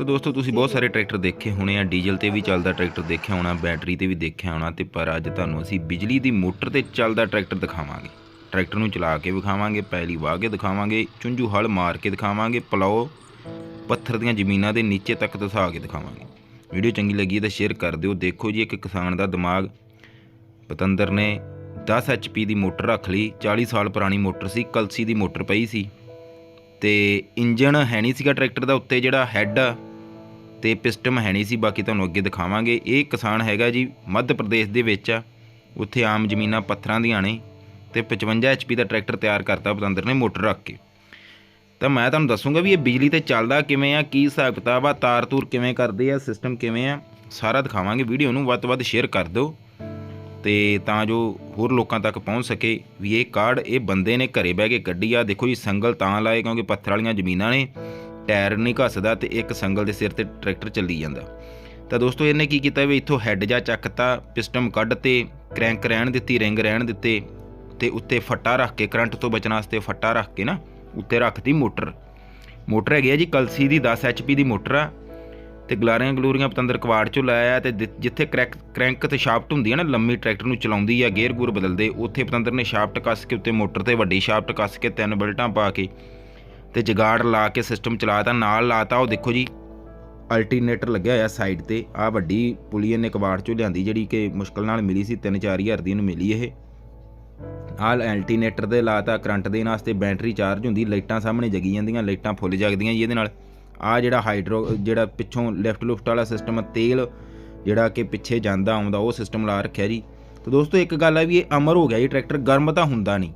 ਤਾਂ ਦੋਸਤੋ, ਤੁਸੀਂ ਬਹੁਤ ਸਾਰੇ ਟਰੈਕਟਰ ਦੇਖੇ ਹੋਣੇ ਆ, ਡੀਜ਼ਲ ਤੇ ਵੀ ਚੱਲਦਾ ਟਰੈਕਟਰ ਦੇਖਿਆ ਹੋਣਾ, ਬੈਟਰੀ ਤੇ ਵੀ ਦੇਖਿਆ ਹੋਣਾ ਤੇ ਪਰ ਅੱਜ ਤੁਹਾਨੂੰ ਅਸੀਂ ਬਿਜਲੀ ਦੀ ਮੋਟਰ ਤੇ ਚੱਲਦਾ ਟਰੈਕਟਰ ਦਿਖਾਵਾਂਗੇ। ਟਰੈਕਟਰ ਨੂੰ ਚਲਾ ਕੇ ਵਿਖਾਵਾਂਗੇ, ਪੈਲੀ ਵਾਹ ਕੇ ਦਿਖਾਵਾਂਗੇ, ਚੁੰਝੂ ਹਲ ਮਾਰ ਕੇ ਦਿਖਾਵਾਂਗੇ, ਪਲਾਓ ਪੱਥਰ ਦੀਆਂ ਜ਼ਮੀਨਾਂ ਦੇ ਨੀਚੇ ਤੱਕ ਦਸਾ ਕੇ ਦਿਖਾਵਾਂਗੇ। ਵੀਡੀਓ ਚੰਗੀ ਲੱਗੀ ਤਾਂ ਸ਼ੇਅਰ ਕਰ ਦਿਓ। ਦੇਖੋ ਜੀ, ਇੱਕ ਕਿਸਾਨ ਦਾ ਦਿਮਾਗ। ਪਤੰਦਰ ਨੇ 10 HP ਦੀ ਮੋਟਰ ਰੱਖ ਲਈ। 40 ਸਾਲ ਪੁਰਾਣੀ ਮੋਟਰ ਸੀ, ਕਲਸੀ ਦੀ ਮੋਟਰ ਪਈ ਸੀ। ਤੇ ਇੰਜਨ ਹੈ ਨਹੀਂ ਸੀਗਾ ਟਰੈਕਟਰ ਦਾ, ਉੱਤੇ ਜਿਹੜਾ ਹੈੱਡ ਆ ਤੇ ਪਿਸਟਮ ਹੈ ਨਹੀਂ ਸੀ, ਬਾਕੀ ਤੁਹਾਨੂੰ ਅੱਗੇ ਦਿਖਾਵਾਂਗੇ। ਇਹ ਕਿਸਾਨ ਹੈਗਾ ਜੀ, ਮੱਧ ਪ੍ਰਦੇਸ਼ ਦੇ ਵਿੱਚ ਆ। ਉੱਥੇ ਆਮ ਜ਼ਮੀਨਾਂ ਪੱਥਰਾਂ ਦੀਆਂ ਨੇ ਤੇ 55 HP ਦਾ ਟਰੈਕਟਰ ਤਿਆਰ ਕਰਤਾ, ਪਤੰਦਰ ਨੇ ਮੋਟਰ ਰੱਖ ਕੇ। ਤਾਂ ਮੈਂ ਤੁਹਾਨੂੰ ਦੱਸੂਗਾ ਵੀ ਇਹ ਬਿਜਲੀ ਤੇ ਚੱਲਦਾ ਕਿਵੇਂ ਆ, ਕੀ ਹਿਸਾਬ ਕਿਤਾਬ ਆ ਤਾਰ ਤੂਰ ਕਿਵੇਂ ਕਰਦੇ ਆ, ਸਿਸਟਮ ਕਿਵੇਂ ਆ, ਸਾਰਾ ਦਿਖਾਵਾਂਗੇ। ਵੀਡੀਓ ਨੂੰ ਵੱਧ ਤੋਂ ਵੱਧ ਸ਼ੇਅਰ ਕਰ ਦਿਓ ਤੇ ਤਾਂ ਜੋ ਹੋਰ ਲੋਕਾਂ ਤੱਕ ਪਹੁੰਚ ਸਕੇ ਵੀ ਇਹ ਕਾਰਡ, ਇਹ ਬੰਦੇ ਨੇ ਘਰੇ ਬਹਿ ਕੇ ਕੱਢੀ ਆ। ਦੇਖੋ ਜੀ, ਸੰਗਲ ਤਾਂ ਲਾਏ ਕਿਉਂਕਿ ਪੱਥਰ ਵਾਲੀਆਂ ਜ਼ਮੀਨਾਂ ਨੇ। ਟਾਇਰ ਨਹੀਂ ਘਸਦਾ ਤੇ ਇੱਕ ਸੰਗਲ ਦੇ ਸਿਰ ਤੇ ਟਰੈਕਟਰ ਚੱਲੀ ਜਾਂਦਾ। ਤਾਂ ਦੋਸਤੋ, ਇਹਨੇ ਕੀ ਕੀਤਾ ਵੀ ਇੱਥੋਂ ਹੈੱਡ ਜਾ ਚੱਕਤਾ ਪਿਸਟਮ ਕੱਢ ਤੇ ਕ੍ਰੈਂਕ ਰਹਿਣ ਦਿੱਤੀ, ਰਿੰਗ ਰਹਿਣ ਦਿੱਤੇ ਤੇ ਉੱਤੇ ਫੱਟਾ ਰੱਖ ਕੇ, ਕਰੰਟ ਤੋਂ ਬਚਣ ਵਾਸਤੇ ਫੱਟਾ ਰੱਖ ਕੇ ਨਾ, ਉੱਤੇ ਰੱਖਤੀ ਮੋਟਰ। ਮੋਟਰ ਹੈਗੀ ਆ ਜੀ ਕਲਸੀ ਦੀ 10 HP ਦੀ ਮੋਟਰ ਆ ਤੇ ਗਲਾਰੀਆਂ ਗਲੂਰੀਆਂ ਪਤੰਦਰ ਕਵਾੜ ਚੋਂ ਲਾਇਆ ਤੇ ਜਿੱਥੇ ਕ੍ਰੈਕ, ਕ੍ਰੈਂਕ ਤੇ ਸ਼ਾਫਟ ਹੁੰਦੀ ਹੈ ਨਾ, ਲੰਮੀ ਟਰੈਕਟਰ ਨੂੰ ਚਲਾਉਂਦੀ ਆ ਗੇਅਰ ਗੂਰ ਬਦਲਦੇ, ਉੱਥੇ ਪਤੰਦਰ ਨੇ ਸ਼ਾਫਟ ਕੱਸ ਕੇ ਉੱਤੇ ਮੋਟਰ ਤੇ ਵੱਡੀ ਸ਼ਾਫਟ ਕੱਸ ਕੇ ਤਿੰਨ ਬਲਟਾਂ ਪਾ ਕੇ ਤੇ ਜਗਾੜ ਲਾ ਕੇ ਸਿਸਟਮ ਚਲਾਤਾ ਨਾਲ ਲਾਤਾ ਉਹ ਦੇਖੋ ਜੀ ਅਲਟਰਨੇਟਰ ਲੱਗਿਆ ਹੋਇਆ ਸਾਈਡ ਤੇ ਆ ਵੱਡੀ ਪੁਲੀ ਇਹਨੇ ਕਬਾੜ ਚੋਂ ਲਿਆਂਦੀ, ਜਿਹੜੀ ਕਿ ਮੁਸ਼ਕਲ ਨਾਲ ਮਿਲੀ ਸੀ 3-4000 ਦੀ ਇਹਨੂੰ ਮਿਲੀ ਇਹ। ਆਲ ਅਲਟਰਨੇਟਰ ਦੇ ਲਾਤਾ ਕਰੰਟ ਦੇਣ ਵਾਸਤੇ ਬੈਟਰੀ ਚਾਰਜ ਹੁੰਦੀ, ਲਾਈਟਾਂ ਸਾਹਮਣੇ ਜਗੀ ਜਾਂਦੀਆਂ, ਲਾਈਟਾਂ ਫੁੱਲ ਜਗਦੀਆਂ ਜੀ ਇਹਦੇ ਨਾਲ। ਆ ਜਿਹੜਾ ਹਾਈਡਰੋ ਜਿਹੜਾ ਪਿੱਛੋਂ ਲੈਫਟ ਲੁਫਟ ਵਾਲਾ ਸਿਸਟਮ ਤੇਲ ਜਿਹੜਾ ਕਿ ਪਿੱਛੇ ਜਾਂਦਾ ਆਉਂਦਾ, ਉਹ ਸਿਸਟਮ ਲਾ ਰੱਖਿਆ ਜੀ। ਤੇ ਦੋਸਤੋ, ਇੱਕ ਗੱਲ ਆ ਵੀ ਇਹ ਅਮਰ ਹੋ ਗਿਆ ਇਹ ਟਰੈਕਟਰ ਗਰਮ ਤਾਂ ਹੁੰਦਾ ਨਹੀਂ।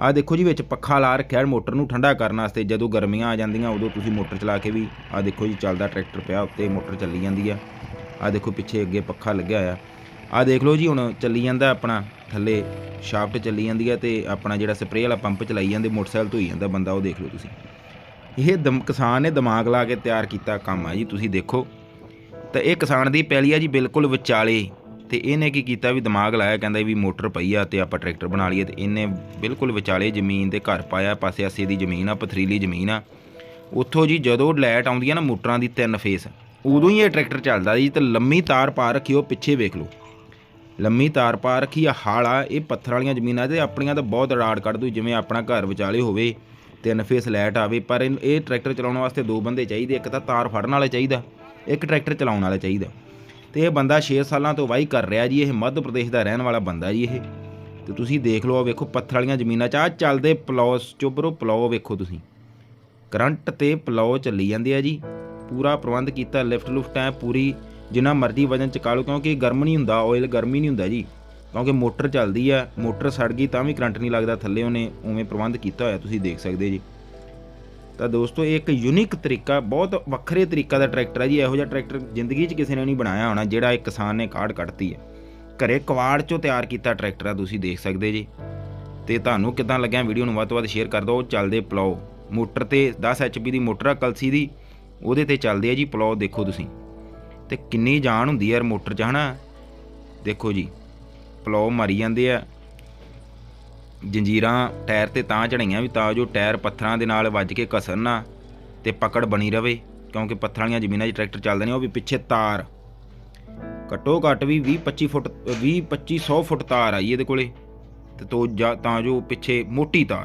ਆ ਦੇਖੋ ਜੀ, ਵਿੱਚ ਪੱਖਾ ਲਾ ਰੱਖਿਆ, ਮੋਟਰ ਨੂੰ ਠੰਡਾ ਕਰਨ ਵਾਸਤੇ। ਜਦੋਂ ਗਰਮੀਆਂ ਆ ਜਾਂਦੀਆਂ, ਉਦੋਂ ਤੁਸੀਂ ਮੋਟਰ ਚਲਾ ਕੇ ਵੀ ਆ ਦੇਖੋ ਜੀ, ਚੱਲਦਾ ਟਰੈਕਟਰ ਪਿਆ ਉੱਤੇ, ਮੋਟਰ ਚੱਲੀ ਜਾਂਦੀ ਆ। ਆ ਦੇਖੋ, ਪਿੱਛੇ ਅੱਗੇ ਪੱਖਾ ਲੱਗਿਆ ਹੋਇਆ। ਆ ਦੇਖ ਲਓ ਜੀ, ਹੁਣ ਚੱਲੀ ਜਾਂਦਾ ਆਪਣਾ, ਥੱਲੇ ਸ਼ਾਫਟ ਚੱਲੀ ਜਾਂਦੀ ਆ ਤੇ ਆਪਣਾ ਜਿਹੜਾ ਸਪਰੇਅ ਵਾਲਾ ਪੰਪ ਚਲਾਈ ਜਾਂਦੇ, ਮੋਟਰਸਾਈਕਲ ਧੋਈ ਜਾਂਦਾ ਬੰਦਾ, ਉਹ ਦੇਖ ਲਓ ਤੁਸੀਂ। ਇਹ ਦਮ, ਕਿਸਾਨ ਨੇ ਦਿਮਾਗ ਲਾ ਕੇ ਤਿਆਰ ਕੀਤਾ ਕੰਮ ਆ ਜੀ, ਤੁਸੀਂ ਦੇਖੋ। ਤਾਂ ਇਹ ਕਿਸਾਨ ਦੀ ਪੈਲੀ ਆ ਜੀ, ਬਿਲਕੁਲ ਵਿਚਾਲੇ। ਤੇ ਇਹਨੇ ਕੀ ਕੀਤਾ ਵੀ ਦਿਮਾਗ ਲਾਇਆ, ਕਹਿੰਦਾ ਵੀ ਮੋਟਰ ਪਈ ਆ ਤੇ ਆਪਾਂ ਟਰੈਕਟਰ ਬਣਾ ਲਈਏ ਤੇ ਇਹਨੇ ਬਿਲਕੁਲ ਵਿਚਾਲੇ ਜ਼ਮੀਨ ਦੇ ਘਰ ਪਾਇਆ, ਪਾਸੇ ਆਸੇ ਦੀ ਜ਼ਮੀਨ ਆ, ਪਥਰੀਲੀ ਜ਼ਮੀਨ ਆ। ਉੱਥੋਂ ਜੀ ਜਦੋਂ ਲਾਈਟ ਆਉਂਦੀ ਆ ਨਾ ਮੋਟਰਾਂ ਦੀ ਤਿੰਨ ਫੇਸ, ਉਦੋਂ ਹੀ ਇਹ ਟਰੈਕਟਰ ਚੱਲਦਾ ਜੀ ਤੇ ਲੰਮੀ ਤਾਰ ਪਾ ਰੱਖੀ, ਉਹ ਪਿੱਛੇ ਵੇਖ ਲਓ। ਲੰਮੀ ਤਾਰ ਪਾ ਰੱਖੀ ਆ, ਹਾਲਾ, ਇਹ ਪੱਥਰ ਵਾਲੀਆਂ ਜ਼ਮੀਨਾਂ ਤੇ ਆਪਣੀਆਂ ਤਾਂ ਬਹੁਤ ਰਾੜ ਕੱਢ ਦੂ ਜਿਵੇਂ ਆਪਣਾ ਘਰ ਵਿਚਾਲੇ ਹੋਵੇ, ਤਿੰਨ ਫੇਸ ਲਾਈਟ ਆਵੇ, ਪਰ ਇਹ ਟਰੈਕਟਰ ਚਲਾਉਣ ਵਾਸਤੇ ਦੋ ਬੰਦੇ ਚਾਹੀਦੇ, ਇੱਕ ਤਾਂ ਤਾਰ ਫੜਨ ਵਾਲਾ ਚਾਹੀਦਾ, ਇੱਕ ਟਰੈਕਟਰ ਚਲਾਉਣ ਵਾਲਾ ਚਾਹੀਦਾ। ਤੇ ਇਹ ਬੰਦਾ 6 ਸਾਲਾਂ ਤੋਂ ਵਾਹੀ ਕਰ ਰਿਹਾ ਜੀ, ਇਹ ਮੱਧ ਪ੍ਰਦੇਸ਼ ਦਾ ਰਹਿਣ ਵਾਲਾ ਬੰਦਾ ਜੀ ਇਹ। ਤੇ ਤੁਸੀਂ ਦੇਖ ਲਓ ਵੇਖੋ ਪੱਥਰ ਵਾਲੀਆਂ ਜ਼ਮੀਨਾਂ 'ਚ ਆ ਚੱਲਦੇ ਪਲੌਸ ਚੁੱਬਰੋ ਪਲੌ ਵੇਖੋ ਤੁਸੀਂ। ਕਰੰਟ ਤੇ ਪਲੌ ਚੱਲੀ ਜਾਂਦੇ ਆ ਜੀ। ਪੂਰਾ ਪ੍ਰਬੰਧ ਕੀਤਾ, ਲਿਫਟ ਲੁਫਟ ਐ ਪੂਰੀ, ਜਿੰਨਾ ਮਰਜ਼ੀ ਵਜਨ ਚਕਾ ਲਓ, ਕਿਉਂਕਿ ਗਰਮ ਨਹੀਂ ਹੁੰਦਾ ਆਇਲ ਗਰਮੀ ਨਹੀਂ ਹੁੰਦਾ ਜੀ। ਕਿਉਂਕਿ ਮੋਟਰ ਚੱਲਦੀ ਆ, ਮੋਟਰ ਸੜ ਗਈ ਤਾਂ ਵੀ ਕਰੰਟ ਨਹੀਂ ਲੱਗਦਾ ਥੱਲੇ ਉਹਨੇ, ਉਵੇਂ ਪ੍ਰਬੰਧ ਕੀਤਾ ਹੋਇਆ, ਤੁਸੀਂ ਦੇਖ ਸਕਦੇ ਜੀ। ਤਾਂ ਦੋਸਤੋ, ਇਹ ਇੱਕ ਯੂਨੀਕ ਤਰੀਕਾ, ਬਹੁਤ ਵੱਖਰੇ ਤਰੀਕਾ ਦਾ ਟਰੈਕਟਰ ਹੈ ਜੀ। ਇਹੋ ਜਿਹਾ ਟਰੈਕਟਰ ਜ਼ਿੰਦਗੀ 'ਚ ਕਿਸੇ ਨੇ ਨਹੀਂ ਬਣਾਇਆ ਹੋਣਾ, ਜਿਹੜਾ ਇੱਕ ਕਿਸਾਨ ਨੇ ਕਾਢ ਕੱਢਤੀ ਹੈ। ਘਰੇ ਕਵਾੜ 'ਚੋਂ ਤਿਆਰ ਕੀਤਾ ਟਰੈਕਟਰ ਆ, ਤੁਸੀਂ ਦੇਖ ਸਕਦੇ ਜੀ। ਤੇ ਤੁਹਾਨੂੰ ਕਿਦਾਂ ਲੱਗਿਆ? ਵੀਡੀਓ ਨੂੰ ਵੱਧ ਤੋਂ ਵੱਧ ਸ਼ੇਅਰ ਕਰ ਦਿਓ। ਉਹ ਚੱਲਦੇ ਪਲਾਓ ਮੋਟਰ ਤੇ 10 HP ਦੀ ਮੋਟਰ ਆ, ਕਲਸੀ ਦੀ। ਉਹਦੇ ਤੇ ਚੱਲਦੇ ਆ ਜੀ ਪਲਾਓ ਦੇਖੋ ਤੁਸੀਂ। ਤੇ ਕਿੰਨੀ ਜਾਨ ਹੁੰਦੀ ਯਾਰ ਮੋਟਰ 'ਚ, ਹਨਾ? ਦੇਖੋ ਜੀ ਪਲਾਓ ਮਾਰੀ ਜਾਂਦੇ ਆ। ਜੰਜੀਰਾਂ ਟਾਇਰ ਤੇ ਤਾਂ ਚੜਾਈਆਂ ਵੀ, ਤਾਂ ਜੋ ਟਾਇਰ ਪੱਥਰਾਂ ਦੇ ਨਾਲ ਵੱਜ ਕੇ ਘਸਣ ਨਾ ਤੇ ਪਕੜ ਬਣੀ ਰਵੇ, ਕਿਉਂਕਿ ਪੱਥਰਾਂ ਵਾਲੀਆਂ ਜ਼ਮੀਨਾਂ 'ਚ ਟਰੈਕਟਰ ਚੱਲਦੇ ਨੇ, ਉਹ ਵੀ ਪਿੱਛੇ ਤਾਰ। ਘੱਟੋ ਘੱਟ ਵੀ 20 25 ਫੁੱਟ 20 25 100 ਫੁੱਟ ਤਾਰ ਆਈ ਇਹਦੇ ਕੋਲੇ ਤੇ ਤੋ ਜਾਂ, ਤਾਂ ਜੋ ਪਿੱਛੇ ਮੋਟੀ ਤਾਰ।